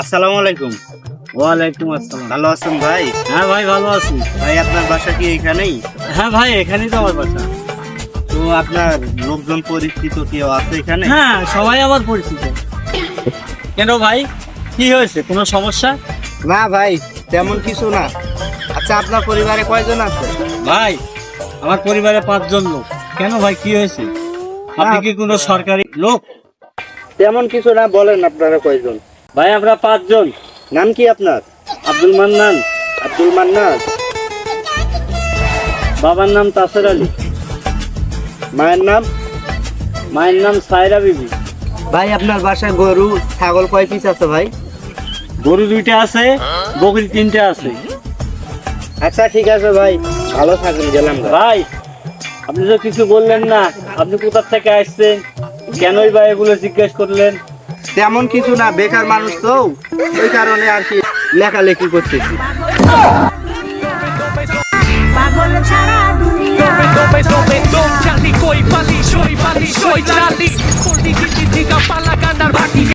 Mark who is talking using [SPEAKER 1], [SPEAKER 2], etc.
[SPEAKER 1] আসসালামু আলাইকুম।
[SPEAKER 2] ওয়ালাইকুম আসসালাম।
[SPEAKER 1] ভালো আছেন ভাই?
[SPEAKER 2] হ্যাঁ ভাই ভালো আছি।
[SPEAKER 1] ভাই আপনার বাসা কি এখানেই?
[SPEAKER 2] হ্যাঁ ভাই এখানেই তো আমার বাসা।
[SPEAKER 1] তো আপনার লোকজন পরিচিত কেউ আছে এখানে?
[SPEAKER 2] হ্যাঁ সবাই আমার পরিচিত। কেন ভাই কি হয়েছে? কোনো সমস্যা?
[SPEAKER 1] না ভাই তেমন কিছু না। আচ্ছা আপনার পরিবারে কয়জন আছে?
[SPEAKER 2] ভাই আমার পরিবারে পাঁচজন লোক। কেন ভাই কি হয়েছে? আপনি কি কোনো সরকারি লোক?
[SPEAKER 1] তেমন কিছু না বলেন আপনারা কয়জন।
[SPEAKER 2] ভাই আমরা পাঁচজন।
[SPEAKER 1] নাম কি আপনার?
[SPEAKER 2] আব্দুল মান্নান।
[SPEAKER 1] আব্দুল মান্নান।
[SPEAKER 2] বাবার নাম তাসের আলী।
[SPEAKER 1] মায়ের নাম?
[SPEAKER 2] মায়ের নাম সায়রা বিবি।
[SPEAKER 1] ভাই আপনার বাসায় গরু ছাগল কয় পিস আছে ভাই?
[SPEAKER 2] গরু দুইটা আছে বকরি তিনটা আছে।
[SPEAKER 1] আচ্ছা ঠিক আছে ভাই ভালো থাকুন গেলাম ভাই।
[SPEAKER 2] আপনি তো কিছু বললেন না। আপনি কোথা থেকে আসছেন? কেনই বা এগুলো জিজ্ঞেস করলেন?
[SPEAKER 1] তেমন কিছু না বেকার মানুষ তো ওই কারণে আর কি লেখালেখি করতেছি
[SPEAKER 3] পাগল ছাড়া দুনিয়া